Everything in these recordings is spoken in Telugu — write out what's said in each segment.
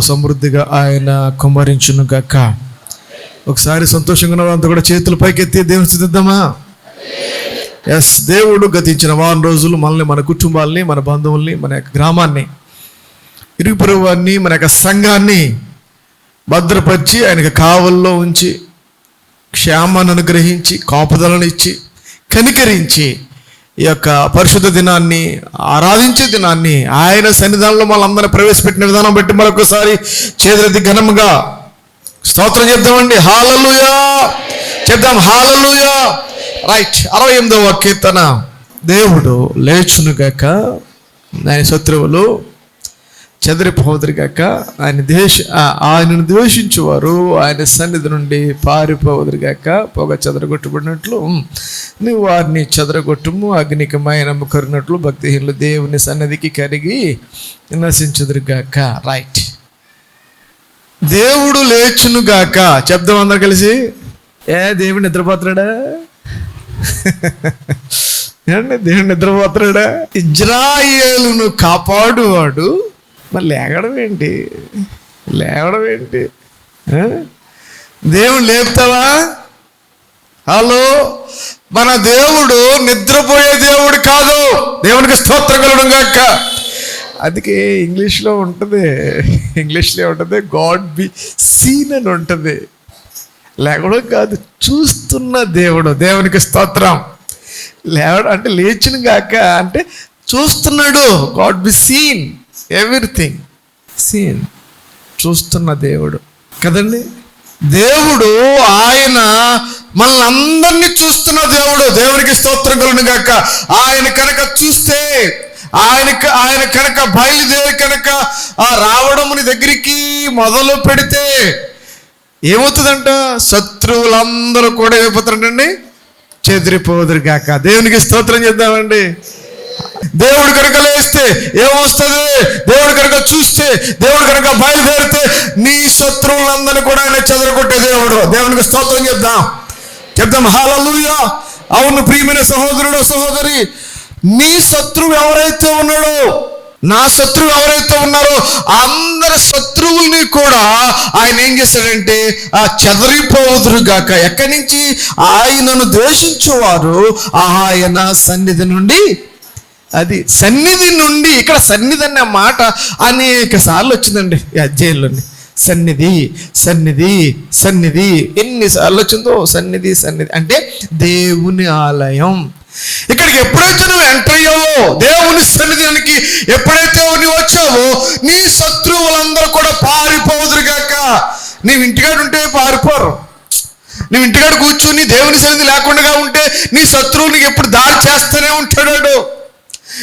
సమృద్ధిగా ఆయన కుమ్మరించును గాక ఒకసారి సంతోషంగా ఉన్న కూడా చేతులు పైకెత్తి దేవుని స్థుతిద్దామా? ఎస్ దేవుడు గతించిన వారం రోజులు మనల్ని మన కుటుంబాల్ని మన బంధువుల్ని మన యొక్క గ్రామాన్ని ఇరుగు పొరుగు మన యొక్క సంఘాన్ని భద్రపరిచి ఆయనకు కావల్లో ఉంచి క్షేమాన్ని అనుగ్రహించి కాపుదలను ఇచ్చి కనికరించి ఈ యొక్క పరిశుద్ధ దినాన్ని ఆరాధించే దినాన్ని ఆయన సన్నిధానంలో మనందరినీ ప్రవేశపెట్టిన విధానం బట్టి మరొకసారి చేతులది ఘనముగా స్తోత్రం చెప్దామండి. హాలలుయా చెప్దాం హాలలుయా రైట్ అరవై ఎనిమిదవ కీర్తన. దేవుడు లేచునుగాక ఆయన శత్రువులు చెదరిపోదురుగాక ఆయన ద్వేష ఆ- ఆయనను ద్వేషించువారు ఆయన సన్నిధి నుండి పారిపోదురుగాక పొగ చెదరగొట్టబడినట్లు నువ్వు వారిని చెదరగొట్టుము అగ్నికమైన కరినట్లు భక్తిహీనులు దేవుని సన్నిధికి కరిగి నశించుదురుగాక రైట్ దేవుడు లేచునుగాక చెప్దాం అందరు కలిసి. ఏ దేవుడు నిద్రపోతున్నాడా? ఏమండి దేవుడు నిద్రపోతున్నాడా? ఇజ్రాయేలును కాపాడువాడు మరి లేగడం ఏంటి? లేవడం ఏంటి? దేవుడు లేపుతావా? హలో? మన దేవుడు నిద్రపోయే దేవుడు కాదు. దేవునికి స్తోత్రం కలగడం గాక. అందుకే ఇంగ్లీష్లో ఉంటుంది. ఇంగ్లీష్లో ఉంటుంది గాడ్ బి సీన్ అని ఉంటుంది. లేవడం కాదు చూస్తున్న దేవుడు దేవునికి స్తోత్రం. లేవడం అంటే లేచిన కాక అంటే చూస్తున్నాడు God be seen everything seen చూస్తున్న దేవుడు. కదండి? దేవుడు ఆయన మనల్ని అందరినీ చూస్తున్న దేవుడు. దేవునికి స్తోత్రం కలను గాక. ఆయన కనుక చూస్తే ఆయనకు ఆయన కనుక బయలుదేరి కనుక ఆ రావడముని దగ్గరికి మొదలు పెడితే ఏమవుతుందంట? శత్రువులందరూ కూడా ఏమైపోతారంటండి? చెదిరిపోదురు కాక దేవునికి స్తోత్రం చేద్దామండి. దేవుడు కనుక లేస్తే ఏమొస్తుంది? దేవుడు కనుక చూస్తే దేవుడు కనుక బయలుదేరితే నీ శత్రువులందరినీ కూడా ఆయన చెదరగొట్టే దేవుడు. దేవునికి స్తోత్రం చెప్దాం. చెప్దాం హాలూయా అవును ప్రియమైన సహోదరుడు సహోదరి నీ శత్రువు ఎవరైతే ఉన్నాడో నా శత్రువు ఎవరైతే ఉన్నారో అందరి శత్రువుల్ని కూడా ఆయన ఏం చేశాడంటే ఆ చెదరిపోదురు గాక ఎక్కడి నుంచి? ఆయనను ద్వేషించేవారు ఆయన సన్నిధి నుండి అది సన్నిధి నుండి ఇక్కడ సన్నిధి అనే మాట అనేక సార్లు వచ్చిందండి ఈ అధ్యాయంలోని. సన్నిధి సన్నిధి సన్నిధి. ఎన్నిసార్లు వచ్చిందో? సన్నిధి సన్నిధి. అంటే దేవుని ఆలయం. ఇక్కడికి ఎప్పుడైతే నువ్వు ఎంటర్ అయ్యావో దేవుని సన్నిధికి ఎప్పుడైతే నువ్వు వచ్చావో నీ శత్రువులందరూ కూడా పారిపోదురుగాక నీవు ఇంటికాడ ఉంటే పారిపోరు. నువ్వు ఇంటికాడ కూర్చుని దేవుని సన్నిధి లేకుండా ఉంటే నీ శత్రువు నీకు ఎప్పుడు దాడి చేస్తూనే ఉంటాడు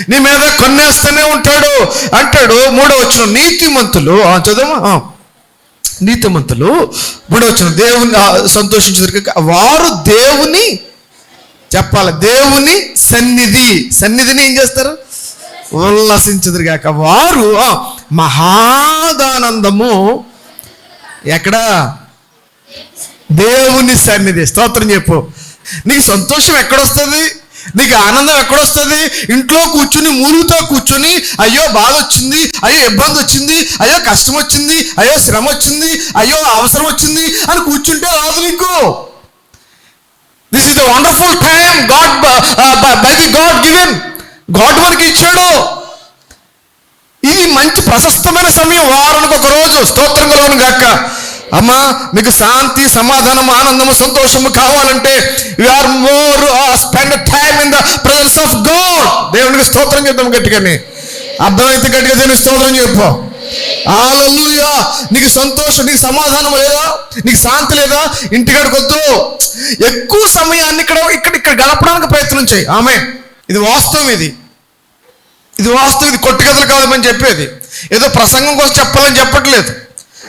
నీ మీద కొన్నేస్తూనే ఉంటాడు. అంటాడు మూడో వచ్చిన నీతిమంతులు ఆ, చదవమా? ఆ. నీతిమంతులు మూడో వచ్చిన దేవుని సంతోషించదు వారు దేవుని చెప్పాలి. దేవుని సన్నిధి. సన్నిధిని ఏం చేస్తారు? ఉల్లసించదురుగాక. వారు ఆ, మహాదానందము. ఎక్కడ? దేవుని సన్నిధి. స్తోత్రం చెప్పు. నీకు సంతోషం ఎక్కడొస్తుంది? నీకు ఆనందం ఎక్కడొస్తుంది? ఇంట్లో కూర్చుని మూలుగుతో కూర్చుని అయ్యో బాధ వచ్చింది అయ్యో ఇబ్బంది వచ్చింది అయ్యో కష్టం వచ్చింది అయ్యో శ్రమ వచ్చింది అయ్యో అవసరం వచ్చింది అని కూర్చుంటే రాదు నీకు. This is the wonderful time God by the God given God మనకి ఇచ్చాడు. ఇది మంచి ప్రశస్తమైన సమయం వారానికి ఒక రోజు స్తోత్రం కలుగును గాక. అమ్మా మీకు శాంతి సమాధానం ఆనందము సంతోషము కావాలంటే you are more spend time in the presence of God దేవునికి స్తోత్రం చేద్దాం గట్టిగానే అర్థమైతే గట్టిగా దేవునికి స్తోత్రం చెప్పు. హల్లెలూయా నీకు సంతోషం నీకు సమాధానం లేదా? నీకు శాంతి లేదా? ఇంటికాడికి వద్దు. ఎక్కువ సమయాన్ని ఇక్కడ ఇక్కడ ఇక్కడ గడపడానికి ప్రయత్నం చేయి. ఆమె. ఇది వాస్తవం ఇది. ఇది వాస్తవం ఇది కొట్టుకథలు కాదని చెప్పేది. ఏదో ప్రసంగం కోసం చెప్పాలని చెప్పట్లేదు.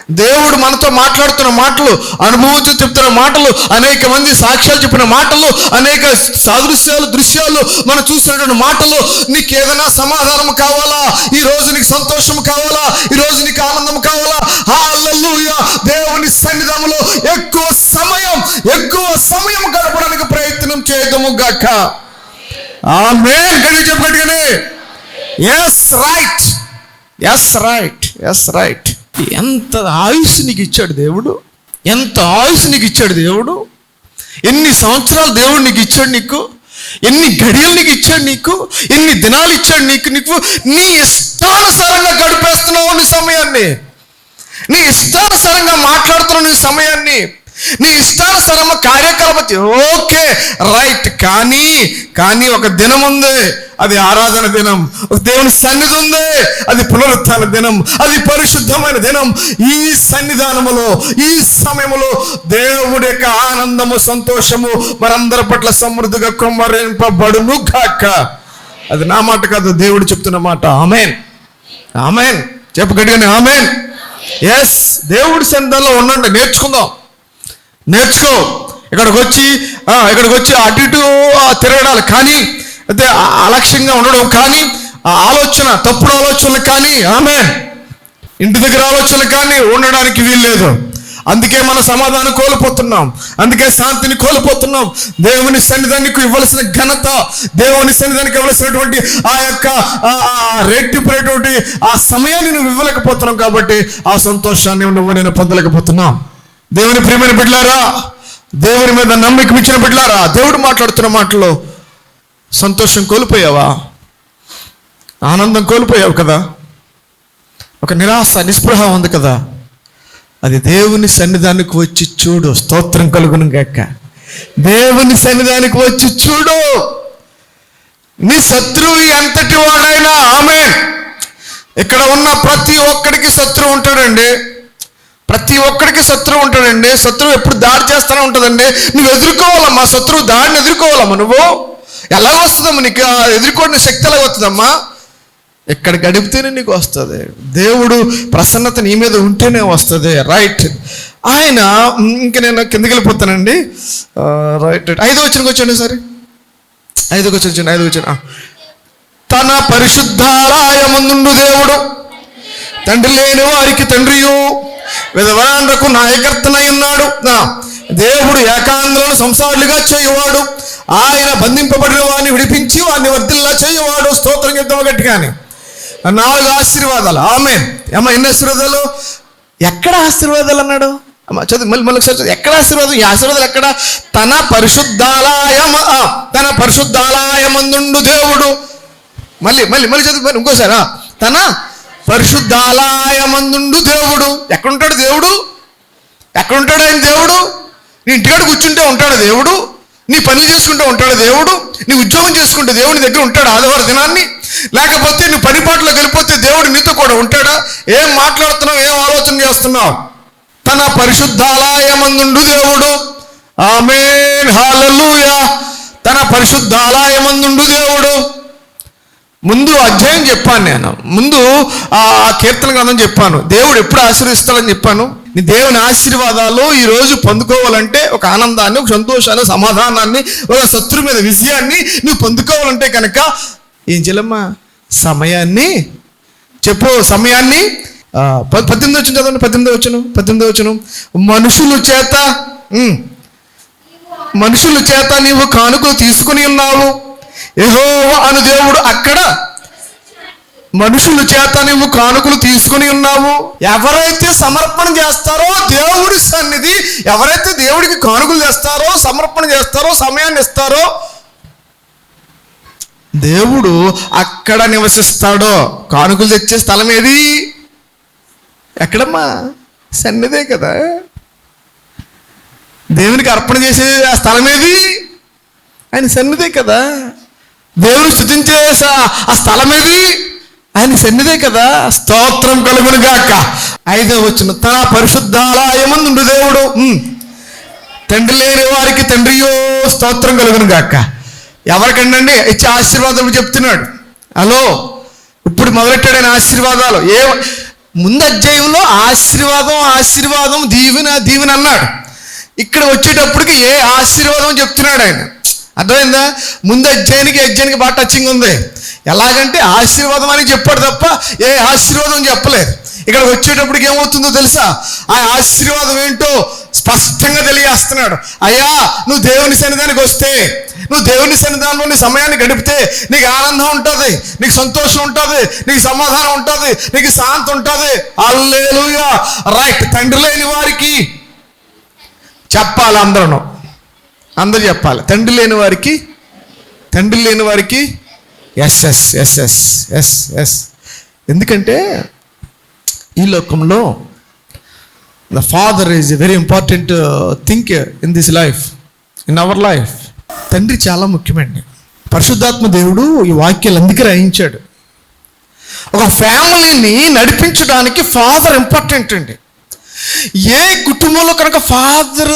దేవుడు మనతో మాట్లాడుతున్న మాటలు అనుభవంతో చెప్తున్న మాటలు అనేక మంది సాక్ష్యాలు చెప్పిన మాటలు అనేక సాదృశ్యాలు దృశ్యాలు మనం చూసినటువంటి మాటలు నీకు ఏదైనా సమాధానం కావాలా? ఈ రోజు నీకు సంతోషం కావాలా? ఈ రోజు నీకు ఆనందం కావాలా? హల్లెలూయా! దేవుని సన్నిధంలో ఎక్కువ సమయం ఎక్కువ సమయం గడపడానికి ప్రయత్నం చేయదము గాక. ఆమె గడి చెప్పగట్టుగానే yes right yes right yes right ఎంత ఆయుష్ నీకు ఇచ్చాడు దేవుడు? ఎంత ఆయుష్ నీకు ఇచ్చాడు దేవుడు? ఎన్ని సంవత్సరాలు దేవుడు నీకు ఇచ్చాడు నీకు? ఎన్ని గడియలు నీకు ఇచ్చాడు నీకు? ఎన్ని దినాలు ఇచ్చాడు నీకు నీకు? నీ ఇష్టానుసారంగా గడిపేస్తున్నావు నీ సమయాన్ని. నీ ఇష్టానుసారంగా మాట్లాడుతున్నావు నీ సమయాన్ని. నీ ఇష్టానుసారమ కార్యకలాపతి ఓకే రైట్. కానీ కానీ ఒక దినం ఉంది. అది ఆరాధన దినం. ఒక దేవుని సన్నిధి ఉంది. అది పునరుత్న దినం. అది పరిశుద్ధమైన దినం. ఈ సన్నిధానములో ఈ సమయములో దేవుడి యొక్క ఆనందము సంతోషము మనందరి పట్ల సమృద్ధిగా కుమ్మరింపబడును కాక అది నా మాట కాదు దేవుడు చెప్తున్న మాట. ఆమెన్. ఆమెన్. చెప్పు గట్టిగానే ఆమెన్. ఎస్ దేవుడి సన్నిధానంలో ఉండండి నేర్చుకుందాం. నేర్చుకో. ఇక్కడికి వచ్చి ఆ, ఇక్కడికి వచ్చి అటు ఇటు తిరగడాలి తిరగడాలు కానీ అయితే అలక్ష్యంగా ఉండడం కానీ ఆ ఆలోచన తప్పుడు ఆలోచనలు కానీ ఆమె ఇంటి దగ్గర ఆలోచనలు కానీ ఉండడానికి వీల్లేదు అందుకే మన సమాధానం కోల్పోతున్నాం. అందుకే శాంతిని కోల్పోతున్నాం. దేవుని సన్నిధానికి ఇవ్వాల్సిన ఘనత దేవుని సన్నిధానికి ఇవ్వాల్సినటువంటి ఆ యొక్క ఆ, ఆ రెట్టిపోయేటువంటి ఆ సమయాన్ని నువ్వు ఇవ్వలేకపోతున్నాం కాబట్టి ఆ సంతోషాన్ని నువ్వు నేను పొందలేకపోతున్నాం. దేవుని ప్రియమైన బిడ్డలారా దేవుని మీద నమ్మిక ఇచ్చిన బిడ్డలారా దేవుడు మాట్లాడుతున్న మాటలో సంతోషం కోల్పోయావా? ఆనందం కోల్పోయావు కదా? ఒక నిరాశ నిస్పృహ ఉంది కదా? అది దేవుని సన్నిధానికి వచ్చి చూడు స్తోత్రం కలుగును గాక. దేవుని సన్నిధానికి వచ్చి చూడు. నీ శత్రువు ఎంతటి వాడైనా ఆమె ఇక్కడ ఉన్న ప్రతి ఒక్కడికి శత్రువు ఉంటాడండి. ప్రతి ఒక్కడికి శత్రువు ఉంటాడండి. శత్రువు ఎప్పుడు దాడి చేస్తూనే ఉంటుందండి. నువ్వు ఎదుర్కోవాలమ్మా. శత్రువు దాడిని ఎదుర్కోవాలమ్మా నువ్వు. ఎలా వస్తుందమ్మా నీకు? ఆ ఎదుర్కోవడం శక్తి ఎలా వస్తుందమ్మా? ఎక్కడ గడిపితేనే నీకు వస్తుంది. దేవుడు ప్రసన్నత నీ మీద ఉంటేనే వస్తుంది. రైట్ ఆయన ఇంక నేను కిందకి వెళ్ళిపోతానండి. రైట్ రైట్ ఐదో వచ్చిన వచ్చండి సరే ఐదుకి వచ్చి వచ్చండి ఐదుకి వచ్చిన తన పరిశుద్ధాలయముందు దేవుడు. తండ్రి లేని వారికి తండ్రియు. విధవాండ్రకు నాయకర్తనై ఉన్నాడు. దేవుడు ఏకాంధ్రను సంసారులుగా చేయవాడు. ఆయన బంధింపబడిన వాడిని విడిపించి వాడిని వర్ధిల్లా చేయవాడు. స్తోత్రం చెప్తాము గట్టిగాని నాలుగు ఆశీర్వాదాలు. ఆమె అమ్మ ఎన్ని ఆశీర్వాదాలు? ఎక్కడ ఆశీర్వాదాలు అన్నాడు? అమ్మ చదువు మళ్ళీ మళ్ళీ ఒకసారి చదువు. ఎక్కడ ఆశీర్వాదం? ఈ ఆశీర్వాదాలు ఎక్కడ? తన పరిశుద్ధాలయమ తన పరిశుద్ధాలయమందుండు దేవుడు. మళ్ళీ మళ్ళీ మళ్ళీ చదువు ఇంకోసారా ఇంకోసారి తన పరిశుద్ధాలయమందుండు దేవుడు. ఎక్కడుంటాడు దేవుడు? ఎక్కడుంటాడు ఆయన దేవుడు? నీ ఇంటికాడ కూర్చుంటే ఉంటాడు దేవుడు? నీ పనులు చేసుకుంటే ఉంటాడు దేవుడు? నీ ఉద్యోగం చేసుకుంటే దేవుడి దగ్గర ఉంటాడు ఆదివారం దినాన్ని? లేకపోతే నీ పనిపాట్లో పాటలోకి వెళ్ళిపోతే దేవుడు నీతో కూడా ఉంటాడా? ఏం మాట్లాడుతున్నావు? ఏం ఆలోచన చేస్తున్నావు? తన పరిశుద్ధాలయమందుండు దేవుడు. ఆమేన్. హల్లెలూయా తన పరిశుద్ధాలయమందుండు దేవుడు. ముందు అధ్యాయం చెప్పాను నేను. ముందు ఆ కీర్తన గ్రంథం చెప్పాను. దేవుడు ఎప్పుడు ఆశీర్వదిస్తాడని చెప్పాను. నీ దేవుని ఆశీర్వాదాలు ఈ రోజు పొందుకోవాలంటే ఒక ఆనందాన్ని ఒక సంతోషాన్ని సమాధానాన్ని ఒక శత్రు మీద విజయాన్ని నువ్వు పొందుకోవాలంటే కనుక ఏం చెల్లమ్మా సమయాన్ని చెప్పు సమయాన్ని. పద్దెనిమిది వచ్చిన చదవండి పద్దెనిమిది వచ్చును పద్దెనిమిది వచ్చును మనుషుల చేత మనుషుల చేత నీవు కానుకలు తీసుకుని ఉన్నావు. యెహోవా అను దేవుడు అక్కడ మనుషుల చేత నువ్వు కానుకలు తీసుకుని ఉన్నావు. ఎవరైతే సమర్పణ చేస్తారో దేవుడి సన్నిధి ఎవరైతే దేవుడికి కానుకలు చేస్తారో సమర్పణ చేస్తారో సమయాన్ని ఇస్తారో దేవుడు అక్కడ నివసిస్తాడో. కానుకలు తెచ్చే స్థలం ఏది? ఎక్కడమ్మా? సన్నిధే కదా. దేవునికి అర్పణ చేసే ఆ స్థలం ఏది? ఆయన సన్నిధే కదా. దేవుని స్థుతించే ఆ స్థలం ఏది? ఆయన సన్నిధే కదా. స్తోత్రం కలుగును గాక. ఐదో వచ్చిన తన పరిశుద్ధాలయమందు దేవుడు. తండ్రి లేని వారికి తండ్రియో స్తోత్రం కలుగును గాక. ఎవరికండి ఇచ్చే ఆశీర్వాదాలు చెప్తున్నాడు. హలో ఇప్పుడు మొదలెట్టాడు ఆయన ఆశీర్వాదాలు? ఏ ముందు అధ్యాయంలో ఆశీర్వాదం ఆశీర్వాదం దీవెన దీవెన అన్నాడు. ఇక్కడ వచ్చేటప్పటికి ఏ ఆశీర్వాదం చెప్తున్నాడు ఆయన? అర్థమైందా? ముందు అధ్యాయానికి అధ్యాయానికి బాగా టచింగ్ ఉంది? ఎలాగంటే ఆశీర్వాదం అని చెప్పాడు తప్ప ఏ ఆశీర్వాదం చెప్పలేదు. ఇక్కడ వచ్చేటప్పటికి ఏమవుతుందో తెలుసా? ఆ ఆశీర్వాదం ఏంటో స్పష్టంగా తెలియజేస్తున్నాడు. అయ్యా నువ్వు దేవుని సన్నిధానికి వస్తే నువ్వు దేవుని సన్నిధానంలో నీ సమయాన్ని గడిపితే నీకు ఆనందం ఉంటుంది నీకు సంతోషం ఉంటుంది నీకు సమాధానం ఉంటుంది నీకు శాంతి ఉంటుంది. అల్లేలుగా రైట్ తండ్రి లేని వారికి చెప్పాలి అందరూ అందరు చెప్పాలి. తండ్రి లేని వారికి తండ్రి లేని వారికి yes yes yes yes yes yes ఎందుకంటే ఈ లోకంలో the father is very important think in this life in our life తండ్రి చాలా ముఖ్యమండి. పరిశుద్ధాత్మ దేవుడు ఈ వాక్యాలు అందుకే రాయించాడు. ఒక ఫ్యామిలీని నడిపించడానికి ఫాదర్ ఇంపార్టెంట్ అండి. ఏ కుటుంబంలో కనుక ఫాదర్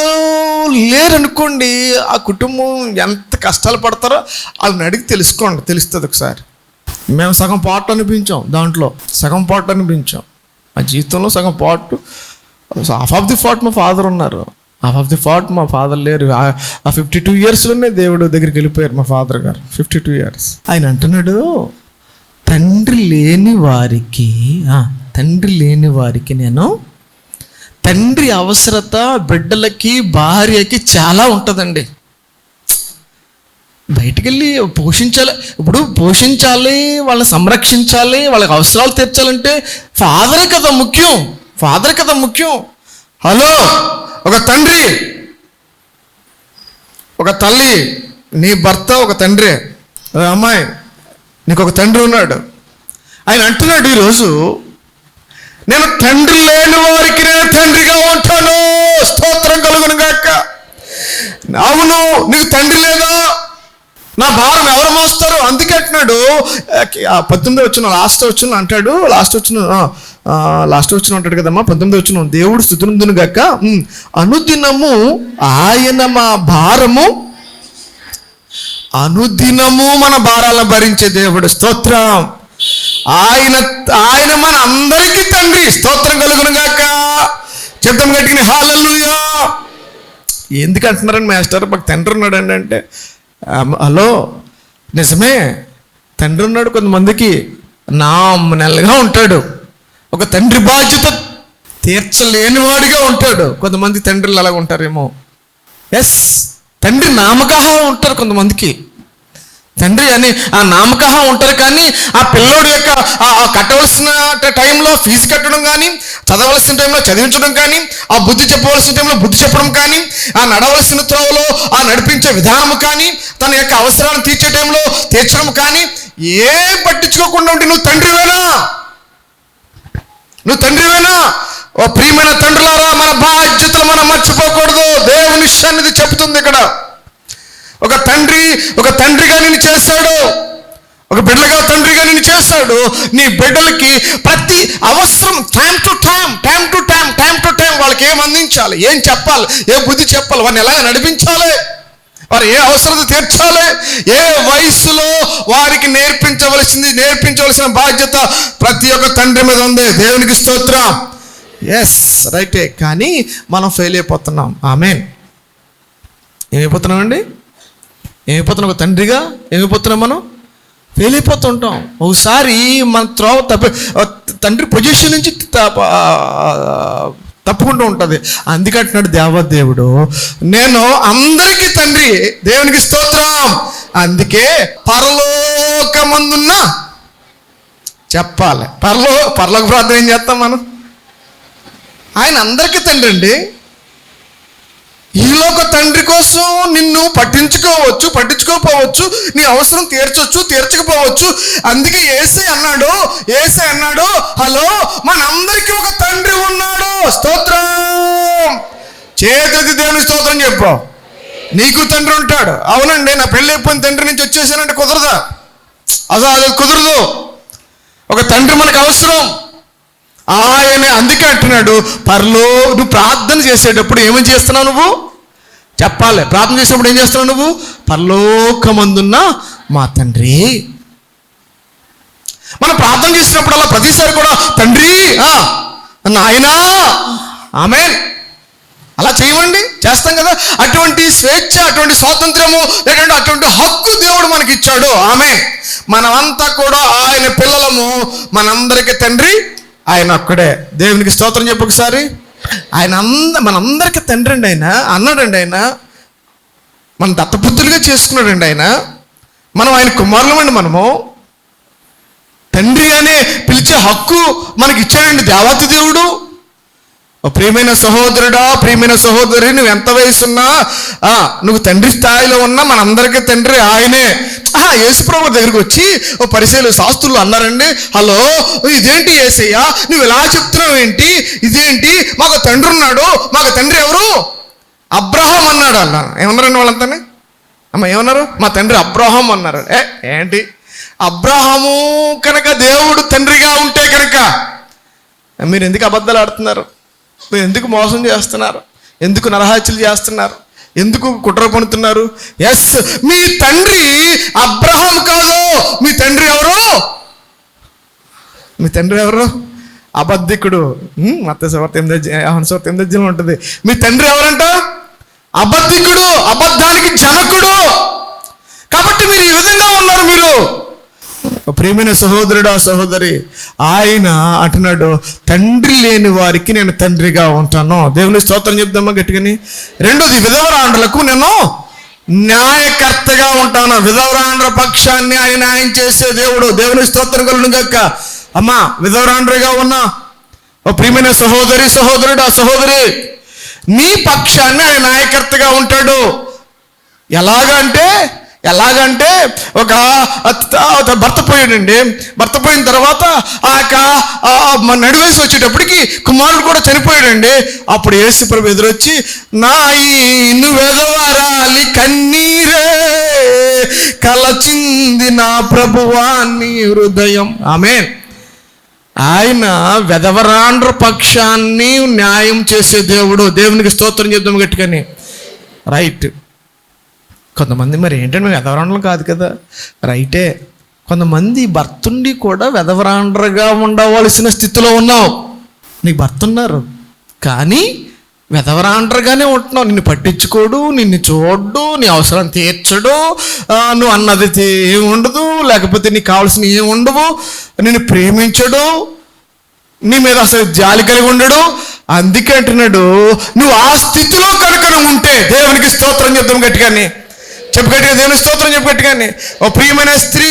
లేరనుకోండి ఆ కుటుంబం ఎంత కష్టాలు పడతారో వాళ్ళని అడిగి తెలుసుకోండి తెలుస్తుంది ఒకసారి. మేము సగం పాటు అనిపించాం దాంట్లో సగం పాటు అనిపించాం. మా జీవితంలో సగం పాటు హాఫ్ ఆఫ్ ది ఫాట్ మా ఫాదర్ ఉన్నారు. హాఫ్ ఆఫ్ ది ఫాట్ మా ఫాదర్ లేరు. ఆ- ఫిఫ్టీ టూ ఇయర్స్లోనే దేవుడు దగ్గరికి వెళ్ళిపోయారు మా ఫాదర్ గారు. ఫిఫ్టీ టూ ఇయర్స్ ఆయన అంటున్నాడు తండ్రి లేని వారికి తండ్రి లేని వారికి నేను తండ్రి అవసరత బిడ్డలకి భార్యకి చాలా ఉంటుందండి. బయటికి వెళ్ళి పోషించాలి. ఇప్పుడు పోషించాలి వాళ్ళని సంరక్షించాలి వాళ్ళకి అవసరాలు తీర్చాలంటే ఫాదరే కదా ముఖ్యం. ఫాదర్ కదా ముఖ్యం. హలో ఒక తండ్రి. ఒక తల్లి. నీ భర్త ఒక తండ్రి. అమ్మాయి. నీకు ఒక తండ్రి ఉన్నాడు. ఆయన అంటున్నాడు ఈరోజు నేను తండ్రి లేని వారికి నేను తండ్రిగా ఉంటాను. స్తోత్రం కలుగును గాక. అవును నీకు తండ్రి లేదా నా భారం ఎవరు మోస్తారు? అందుకే అంటున్నాడు. పద్దెనిమిది వచ్చిన లాస్ట్ వచ్చిన అంటాడు. లాస్ట్ వచ్చిన లాస్ట్ వచ్చిన అంటాడు కదమ్మా పంతొమ్మిది వచ్చిన దేవుడు స్థుతునందును గాక. అనుదినము ఆయన మా భారము అనుదినము మన భారాలను భరించే దేవుడు. స్తోత్రం. ఆయన ఆయన మన అందరికీ తండ్రి. స్తోత్రం కలుగును గాక. చెప్తాం కట్టిన హాలూయా ఎందుకు అంటున్నారని మాస్టర్ మాకు తండ్రి ఉన్నాడండి అంటే హలో నిజమే తండ్రి ఉన్నాడు కొంతమందికి. నా నెలగా ఉంటాడు. ఒక తండ్రి బాధ్యత తీర్చలేని వాడిగా ఉంటాడు. కొంతమంది తండ్రులు అలాగ ఉంటారేమో. ఎస్ తండ్రి నామకహ ఉంటారు కొంతమందికి. తండ్రి అని ఆ నామకహ ఉంటారు కానీ ఆ పిల్లోడు యొక్క ఆ కట్టవలసిన టైంలో ఫీజు కట్టడం కానీ చదవలసిన టైంలో చదివించడం కానీ ఆ బుద్ధి చెప్పవలసిన టైంలో బుద్ధి చెప్పడం కానీ ఆ నడవలసిన త్రోవలో ఆ నడిపించే విధానము కానీ తన యొక్క అవసరాలను తీర్చే టైంలో తీర్చడం కానీ ఏం పట్టించుకోకుండా ఉంటే నువ్వు తండ్రివేనా? నువ్వు తండ్రివేనా? ఓ ప్రియమైన తండ్రులారా మన బాధ్యతలు మనం మర్చిపోకూడదు. దేవుని సన్నిధి చెబుతుంది ఇక్కడ. ఒక తండ్రి ఒక తండ్రిగా నేను చేస్తాడు. ఒక బిడ్డగా తండ్రిగా నేను చేస్తాడు. నీ బిడ్డలకి ప్రతి అవసరం time to time time to time time to time వాళ్ళకి ఏం అందించాలి? ఏం చెప్పాలి? ఏ బుద్ధి చెప్పాలి? వారిని ఎలా నడిపించాలి? వారు ఏ అవసరం తీర్చాలి? ఏ వయసులో వారికి నేర్పించవలసింది నేర్పించవలసిన బాధ్యత ప్రతి ఒక్క తండ్రి మీద ఉంది. దేవునికి స్తోత్రం. ఎస్ రైటే కానీ మనం ఫెయిల్ అయిపోతున్నాం. ఆమెన్ ఏమైపోతున్నామండి? ఏమైపోతున్నాం ఒక తండ్రిగా? ఏమైపోతున్నాం మనం? ఫెయిల్ అయిపోతుంటాం ఒకసారి మన త్రోవ తప్ప తండ్రి పొజిషన్ నుంచి తప్ప- ఉంటుంది. అందుకంటున్నాడు దేవదేవుడు నేను అందరికీ తండ్రి దేవునికి స్తోత్రం. అందుకే పరలోకమందున్న చెప్పాలి. పరలో పరలోక ప్రార్థన ఏం చేస్తాం మనం? ఆయన అందరికీ తండ్రి అండి. ఈలోక తండ్రి కోసం నిన్ను పట్టించుకోవచ్చు పట్టించుకోకపోవచ్చు నీ అవసరం తీర్చొచ్చు తీర్చకపోవచ్చు. అందుకే ఏసై అన్నాడు ఏసై అన్నాడు హలో మనందరికీ ఒక తండ్రి ఉన్నాడు. స్తోత్రం. చేతులకి దేవుని స్తోత్రం చెప్పు. నీకు తండ్రి ఉంటాడు. అవునండి నా పెళ్ళి అయిపోయిన తండ్రి నుంచి వచ్చేసానంటే కుదరదా? అసలు అది కుదరదు. ఒక తండ్రి మనకు అవసరం. ఆయన అందుకే అంటున్నాడు పర్లో నువ్వు ప్రార్థన చేసేటప్పుడు ఏమని చేస్తున్నావు నువ్వు? చెప్పాలి. ప్రార్థన చేసేటప్పుడు ఏం చేస్తున్నావు నువ్వు? పరలోకమందున్న మా తండ్రి. మనం ప్రార్థన చేసినప్పుడు అలా ప్రతిసారి కూడా తండ్రి ఆ, నాయనా ఆమె అలా చేయమండి? చేస్తాం కదా? అటువంటి స్వేచ్ఛ అటువంటి స్వాతంత్రము లేదంటే అటువంటి హక్కు దేవుడు మనకి ఇచ్చాడు ఆమె మనమంతా కూడా ఆయన పిల్లలము మనందరికీ తండ్రి ఆయన ఒక్కడే. దేవునికి స్తోత్రం చెప్పు ఒకసారి. ఆయన అంద మనందరికీ తండ్రి అండి ఆయన అన్నాడండి ఆయన. మన దత్తపుత్రులుగా చేసుకున్నాడండి ఆయన. మనం ఆయన కుమారులమండి మనము. తండ్రి అనే పిలిచే హక్కు మనకి ఇచ్చాడండి దేవత దేవుడు. ప్రియమైన సహోదరుడా ప్రియమైన సహోదరి నువ్వు ఎంత వయసున్నా ఆ, నువ్వు తండ్రి స్థాయిలో ఉన్నా మనందరికీ తండ్రి ఆయనే. ఆ యేసుప్రభు దగ్గరికి వచ్చి ఓ పరిశీలు శాస్త్రులు అన్నారండి హలో ఇదేంటి ఏసయ్యా? నువ్వు ఇలా చెప్తున్నావు ఏంటి? ఇదేంటి? మాకు తండ్రి ఉన్నాడు మాకు తండ్రి ఎవరు? అబ్రహాం అన్నాడు అన్న ఏమన్నారండి వాళ్ళంతానే అమ్మ ఏమన్నారు? మా తండ్రి అబ్రహాం అన్నారు. ఏ ఏంటి? అబ్రహాము కనుక దేవుడు తండ్రిగా ఉంటే కనుక మీరు ఎందుకు అబద్ధాలు ఆడుతున్నారు? ఎందుకు మోసం చేస్తున్నారు? ఎందుకు నరహత్యలు చేస్తున్నారు? ఎందుకు కుట్ర పడుతున్నారు ఎస్ మీ తండ్రి అబ్రహాం కాదు. మీ తండ్రి ఎవరు? మీ తండ్రి ఎవరు? అబద్ధికుడు. మత మత్త సవర్త ఎనిమిది ఎనిమిది ఉంటుంది. మీ తండ్రి ఎవరంట? అబద్ధికుడు అబద్ధానికి జనకుడు. కాబట్టి మీరు ఈ విధంగా ఉన్నారు మీరు. ప్రేమైన సహోదరుడు సహోదరి ఆయన అంటున్నాడు తండ్రి లేని వారికి నేను తండ్రిగా ఉంటాను. దేవుని స్తోత్రం చెప్దామా గట్టిగాని? రెండోది విధవరాండ్రులకు నేను న్యాయకర్తగా ఉంటాను. విధవరాండ్ర పక్షాన్ని ఆయన న్యాయం చేసే దేవుడు. దేవుని స్తోత్రం కలను గక్క అమ్మా విధవరాండ్రగా ఉన్నా. ఓ ప్రియమైన సహోదరి సహోదరుడు ఆ సహోదరి నీ పక్షాన్ని ఆయన నాయకర్తగా ఉంటాడు. ఎలాగంటే ఎలాగంటే ఒక భర్త పోయాడండి. భర్త పోయిన తర్వాత ఆ యొక్క నడివేసి వచ్చేటప్పటికి కుమారుడు కూడా చనిపోయాడండి. అప్పుడు యేసు ఎదురొచ్చి నా ఈను వెదవరాలి కన్నీరే కలచింది నా ప్రభువాన్ని హృదయం. ఆమె ఆయన వెదవరాండ్ర పక్షాన్ని న్యాయం చేసే దేవుడు. దేవునికి స్తోత్రం చేద్దాం గట్టుకని రైట్. కొంతమంది మరి ఏంటంటే మేము వెదవరాండ్రం కాదు కదా. రైటే కొంతమంది భర్తుండి కూడా వెదవరాండ్రగా ఉండవలసిన స్థితిలో ఉన్నావు. నీకు భర్త ఉన్నారు కానీ వెదవరాండ్రగానే ఉంటున్నావు. నిన్ను పట్టించుకోడు నిన్ను చూడు నీ అవసరం తీర్చడు నువ్వు అన్నది ఏమి ఉండదు లేకపోతే నీకు కావాల్సిన ఏమి ఉండవు. నిన్ను ప్రేమించడు నీ మీద అసలు జాలి కలిగి ఉండడు. అందుకే అంటున్నాడు నువ్వు ఆ స్థితిలో కనుక నువ్వు ఉంటే దేవునికి స్తోత్రం చెప్తాం గట్టిగానే. చెప్పు దేవుని స్తోత్రం చెప్పు గట్టిగాని ఓ ప్రియమైన స్త్రీ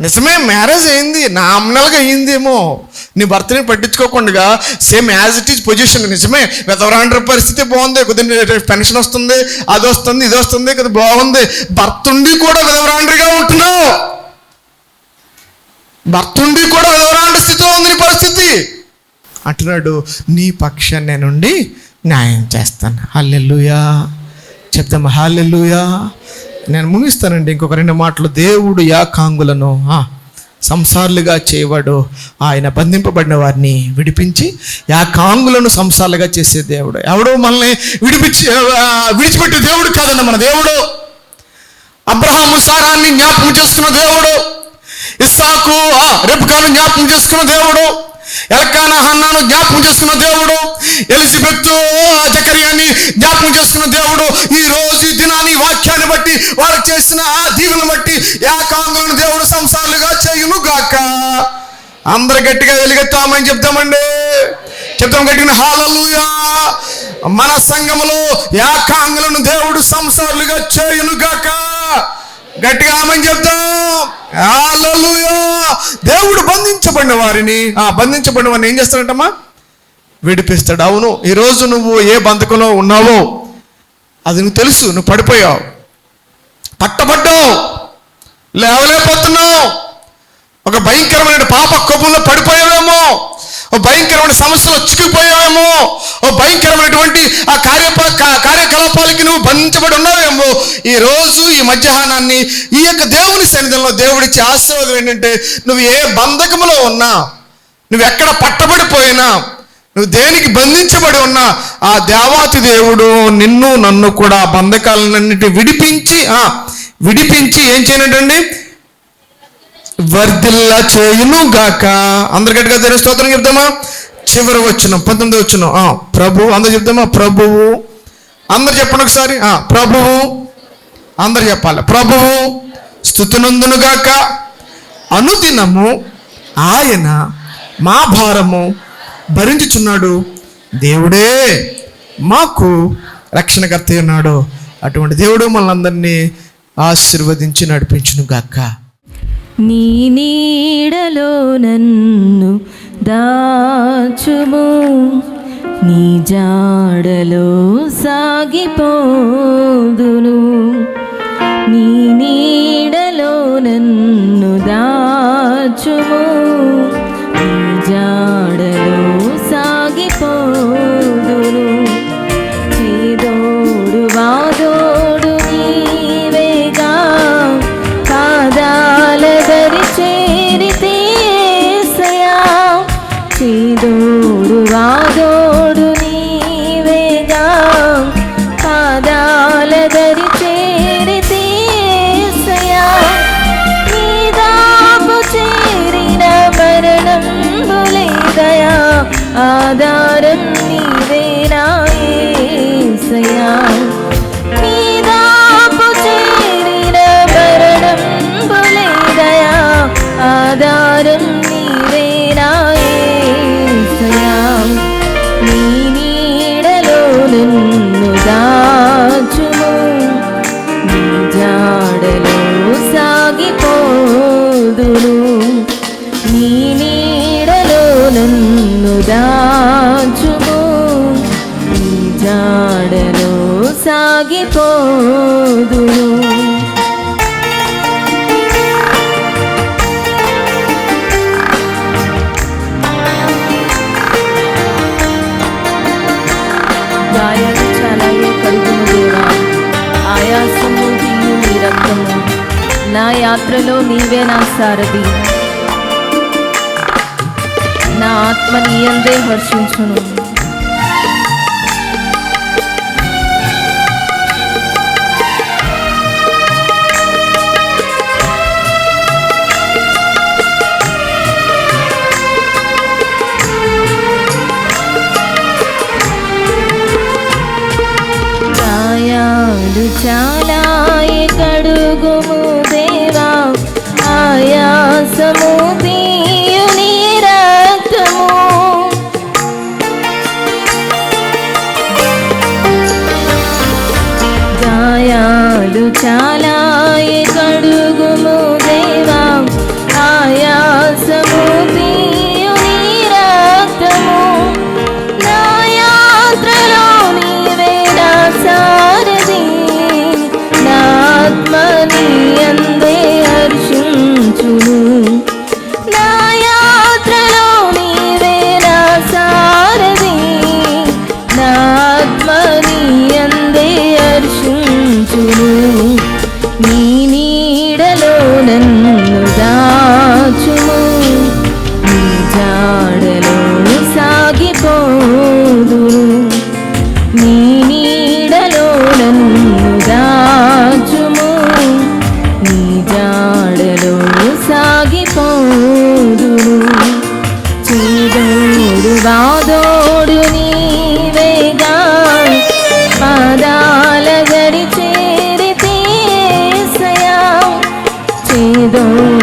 నిజమే మ్యారేజ్ అయింది నామినల్గా అయిందేమో. నీ భర్తని పట్టించుకోకుండా same as it is position నిజమే. వెతవరాండ్ర పరిస్థితి బాగుంది కొద్దిగా పెన్షన్ వస్తుంది అది వస్తుంది ఇది వస్తుంది కొద్ది బాగుంది. భర్త ఉండి కూడా వెదవరాండ్రిగా ఉంటున్నావు. భర్త ఉండి కూడా విధవరాండ స్థితిలో ఉంది నీ పరిస్థితి. అంటున్నాడు నీ పక్షాన్ని నుండి న్యాయం చేస్తాను. హల్లెల్లుయా చెప్దాం. హాలెల్లుయా. నేను ముగిస్తానండి ఇంకొక రెండు మాటలు. దేవుడు యాకాంగులను ఆ, సంసార్లుగా చేయవాడు. ఆయన బంధింపబడిన వారిని విడిపించి యాకాంగులను సంసార్లుగా చేసే దేవుడు. ఎవడో మనల్ని విడిపించి విడిచిపెట్టే దేవుడు కాదండి మన దేవుడు. అబ్రహాము సారాన్ని జ్ఞాపకం చేసుకున్న దేవుడు. ఇస్సాకు ఆ, జ్ఞాపకం చేసుకున్న దేవుడు. ఎల్కాన హన్నాను జ్ఞాపకం చేసుకున్న దేవుడు. ఎలిజబెత్ ఆ, జకర్యాన్ని జ్ఞాపకం చేసుకున్న దేవుడు ఈ రోజు ఈ దినాన్ని వాక్యాన్ని బట్టి వారు చేసిన ఆ దీవులను బట్టి ఏకాంగులను దేవుడు సంసారులుగా చేయును గాక అందరు గట్టిగా వెలుగెత్తామని చెప్తామండి చెప్తాం గట్టిన హాలలుయా మన సంఘములో ఏకాంగులను దేవుడు సంసారులుగా చేయును గాక గట్టిగా ఆమెను చెప్తాం దేవుడు బంధించబడిన వారిని. ఆ బంధించబడిన వారిని ఏం చేస్తారంటమ్మా? విడిపిస్తాడు. అవును ఈరోజు నువ్వు ఏ బంధకంలో ఉన్నావో అది నువ్వు తెలుసు నువ్వు పడిపోయావు. పట్టబడ్డావు లేవలేకపోతున్నావు. ఒక భయంకరమైన పాప కోపంలో పడిపోయావేమో. ఓ భయంకరమైన సమస్యలో చిక్కిపోయావేమో ఓ భయంకరమైనటువంటి ఆ కార్య కార్యకలాపాలకి నువ్వు బంధించబడి ఉన్నావేమో. ఈ రోజు ఈ మధ్యాహ్నాన్ని ఈ యొక్క దేవుని సన్నిధిలో దేవుడిచ్చే ఆశీర్వాదం ఏంటంటే నువ్వు ఏ బంధకములో ఉన్నా నువ్వు ఎక్కడ పట్టబడిపోయినా నువ్వు దేనికి బంధించబడి ఉన్నా ఆ దేవాతి దేవుడు నిన్ను నన్ను కూడా బంధకాలన్నిటి విడిపించి ఆ విడిపించి ఏం చేయనటండి? వర్ధిల్లా చేయును గాక అందరికట్టుగా గట్టిగా స్తోత్రం చెప్దామా? చివరి వచ్చిన పంతొమ్మిది వచ్చిన ప్రభు అందరు చెప్దామా? ప్రభువు. అందరు చెప్పండి ఒకసారి. ఆ, ప్రభువు. అందరు చెప్పాలి. ప్రభువు స్థుతినందును గాక అనుదినము ఆయన మా భారము భరించుచున్నాడు. దేవుడే మాకు రక్షణకర్త ఉన్నాడు. అటువంటి దేవుడు మనందరినీ ఆశీర్వదించి నడిపించును గాక. నీ నీడలో నన్ను దాచుము. నీ జాడలో సాగిపోదును. నీ నీడలో నన్ను 的 నా ఆత్మ నీ అందే హర్షించును down door.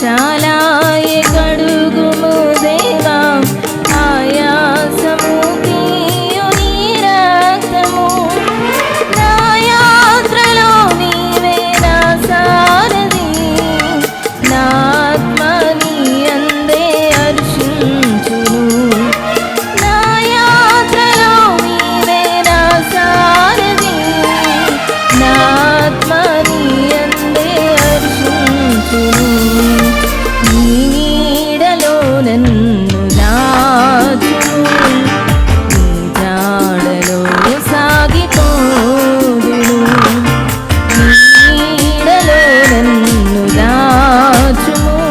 చాలా much more.